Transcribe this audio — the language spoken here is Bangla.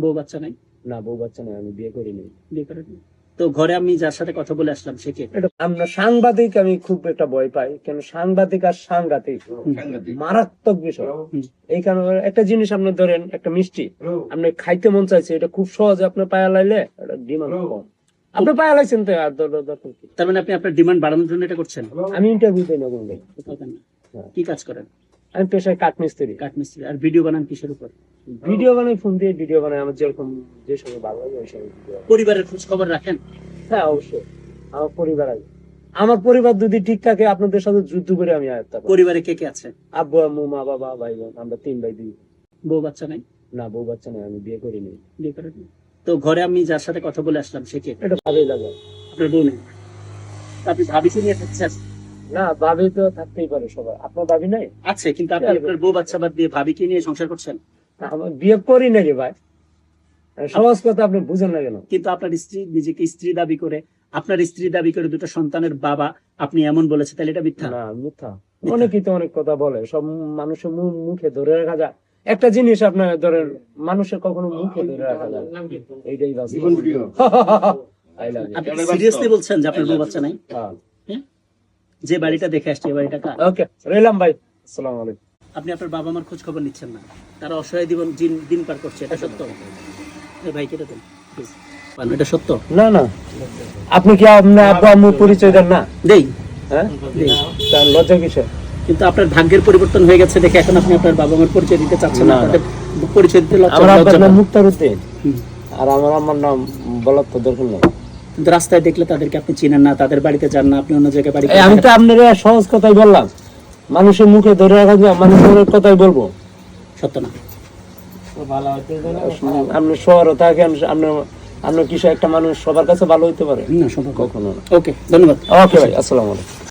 বউ বাচ্চা নাই? না বউ বাচ্চা নয় আমি বিয়ে করিনি। বিয়ে করেননি? তো ঘরে আমি যার সাথে কথা বলে আসলাম সে কে? আমরা সাংবাদিক আমি খুব একটা ভয় পাই কেন সাংবাদিক আর সাংঘাতিক। মারাত্মক বিষয়। এই কারণে একটা জিনিস আপনি ধরেন একটা মিষ্টি। আপনি খাইতে মন চাইছে এটা খুব সহজে আপনি পায়া লাইলে ডিমান্ড কম। আপনি পায়া লাইছেন তো আর দর- দর- দরকার তার মানে আপনি আপনার ডিমান্ড বাড়ানোর জন্য এটা করছেন? আমি ইন্টারভিউ দিই না কোনো। হ্যাঁ। কি কাজ করেন? আমি পেশায় কাঠমিস্ত্রি। কাঠমিস্ত্রি। আর ভিডিও বানান কিসের উপর? ভিডিও বানাই ফোন দিয়ে ভিডিও বানাই। আমার যেরকম যে সময় ভালো লাগে ওই সময় পরিবারের খোঁজ খবর রাখেন? হ্যাঁ অবশ্যই। আমার পরিবার আছে আমার পরিবার যদি ঠিক থাকে আপনাদের সাথে যুদ্ধ করে আমি আয়ত্তা। পরিবারে কে কে আছে? আব্বু আম্মু মা বাবা ভাই বোন। আমরা তিন ভাই দুই। বউ বাচ্চা নাই? না বউ বাচ্চা নাই। আমি বিয়ে করিনি। বিয়ে করেননি? তো ঘরে আমি যার সাথে কথা বলে আসলাম সে কে? এটা ভালোই লাগে। আপনার বউ নেই। আপনি ভাবিকে নিয়ে থাকছেন? না ভাবি তো থাকতেই পারে সবাই। আপনার ভাবি নাই? আছে কিন্তু আপনি আপনার বউ বাচ্চা বাদ দিয়ে ভাবিকে নিয়ে সংসার করছেন? বিয়ে করি না রে ভাই সহজ কথা আপনি বুঝেন না কেন? কিন্তু আপনার স্ত্রী নিজেকে স্ত্রী দাবি করে আপনার স্ত্রী দাবি করে দুটো সন্তানের বাবা আপনি এমন বলেছে তাহলে এটা মিথ্যা? না মিথ্যা। অনেকেই তো অনেক কথা বলে সব মানুষের মু- মুখে ধরে রাখা যায়। একটা জিনিস আপনার ধরেন মানুষের কখনো মুখে ধরে রাখা যায় এইটাই আই লাভ আপনি সিরিয়াসলি বলছেন যে আপনার বউ বাচ্চা নাই? হ্যাঁ? যে বাড়িটা দেখে আসছে এই বাড়িটা কার? ওকে রইলাম ভাই। আসসালামু আলাইকুম। আপনি আপনার বাবা মার খোঁজ খবর নিচ্ছেন না। তারা অসহায় জীবন দিন দিন পার করছে এটা সত্য। এই ভাই কেটে দেন। এটা সত্য? না না। আপনি কি আপনার আব্বু আম্মু পরিচয় দেন না? দেই। হ্যাঁ? তার লজ্জা কিসের? কিন্তু আপনার ভাগ্যের পরিবর্তন হয়ে গেছে দেখে এখন আপনি আপনার বাবা মার পরিচয় দিতে চাচ্ছেন না পরিচয় দিতে লজ্জা- আমার। মুক্তার উদ্দিন আর আমার আম্মার নাম বলার তো দরকার নেই। কিন্তু রাস্তায় দেখলে তাদেরকে আপনি চিনেন না তাদের বাড়িতে যান না আপনি অন্য জায়গায় বাড়ি আমি তো আপনার সহজ কথাই বললাম। মানুষের মুখে ধরে রাখা যায় মানুষের কথাই বলব। সত্য না। আপনি শহরে থাকেন আপনার আপনার কিছু একটা মানুষ সবার কাছে ভালো হইতে পারে। না সম্ভব কখনো না। ওকে ধন্যবাদ। ওকে ভাই আসসালামু আলাইকুম।